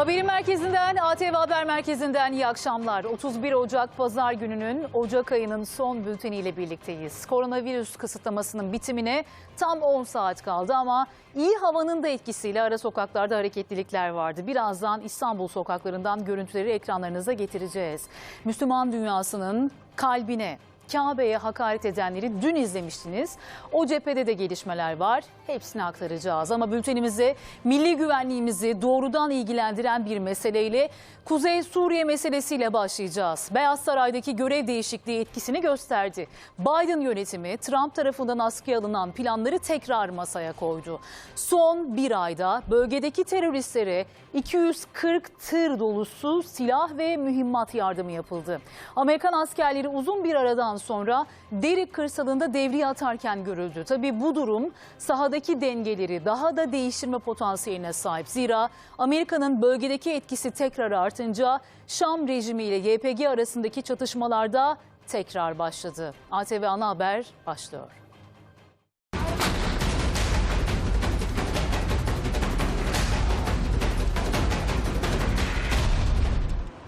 Haberin merkezinden, ATV Haber Merkezi'nden iyi akşamlar. 31 Ocak Pazar gününün Ocak ayının son bülteniyle birlikteyiz. Koronavirüs kısıtlamasının bitimine tam 10 saat kaldı ama iyi havanın da etkisiyle ara sokaklarda hareketlilikler vardı. Birazdan İstanbul sokaklarından görüntüleri ekranlarınıza getireceğiz. Müslüman dünyasının kalbine, Kabe'ye hakaret edenleri dün izlemiştiniz. O cephede de gelişmeler var. Hepsini aktaracağız. Ama bültenimize milli güvenliğimizi doğrudan ilgilendiren bir meseleyle Kuzey Suriye meselesiyle başlayacağız. Beyaz Saray'daki görev değişikliği etkisini gösterdi. Biden yönetimi Trump tarafından askıya alınan planları tekrar masaya koydu. Son bir ayda bölgedeki teröristlere 240 tır dolusu silah ve mühimmat yardımı yapıldı. Amerikan askerleri uzun bir aradan sonra Derik kırsalında devriye atarken görüldü. Tabii bu durum sahadaki dengeleri daha da değiştirme potansiyeline sahip. Zira Amerika'nın bölgedeki etkisi tekrar artınca Şam rejimi ile YPG arasındaki çatışmalarda tekrar başladı. ATV Ana Haber başlıyor.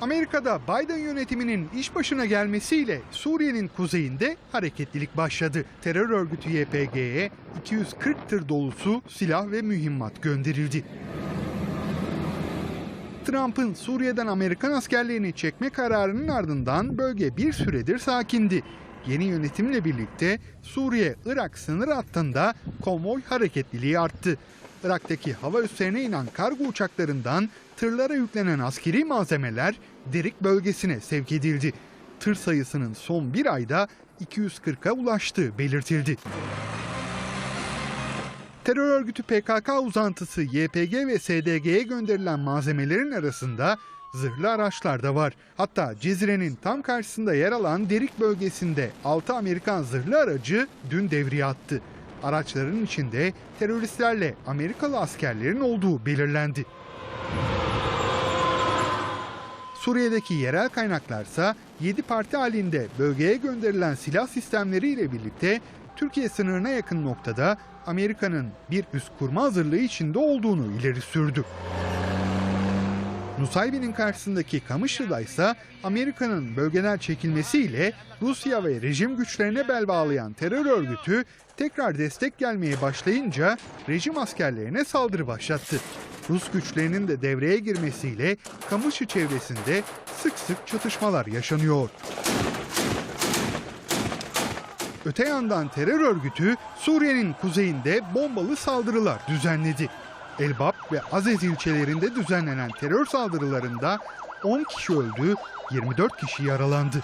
Amerika'da Biden yönetiminin iş başına gelmesiyle Suriye'nin kuzeyinde hareketlilik başladı. Terör örgütü YPG'ye 240 tır dolusu silah ve mühimmat gönderildi. Trump'ın Suriye'den Amerikan askerlerini çekme kararının ardından bölge bir süredir sakindi. Yeni yönetimle birlikte Suriye-Irak sınır hattında konvoy hareketliliği arttı. Irak'taki hava üslerine inen kargo uçaklarından tırlara yüklenen askeri malzemeler Derik bölgesine sevk edildi. Tır sayısının son bir ayda 240'a ulaştığı belirtildi. Terör örgütü PKK uzantısı YPG ve SDG'ye gönderilen malzemelerin arasında zırhlı araçlar da var. Hatta Cezire'nin tam karşısında yer alan Derik bölgesinde 6 Amerikan zırhlı aracı dün devriye attı. Araçların içinde teröristlerle Amerikalı askerlerin olduğu belirlendi. Suriye'deki yerel kaynaklarsa 7 parti halinde bölgeye gönderilen silah sistemleriyle birlikte Türkiye sınırına yakın noktada Amerika'nın bir üst kurma hazırlığı içinde olduğunu ileri sürdü. Nusaybin'in karşısındaki Kamışlı'da ise Amerika'nın bölgeden çekilmesiyle Rusya ve rejim güçlerine bel bağlayan terör örgütü tekrar destek gelmeye başlayınca rejim askerlerine saldırı başlattı. Rus güçlerinin de devreye girmesiyle Kamışlı çevresinde sık sık çatışmalar yaşanıyor. Öte yandan terör örgütü Suriye'nin kuzeyinde bombalı saldırılar düzenledi. Elbap ve Azez ilçelerinde düzenlenen terör saldırılarında 10 kişi öldü, 24 kişi yaralandı.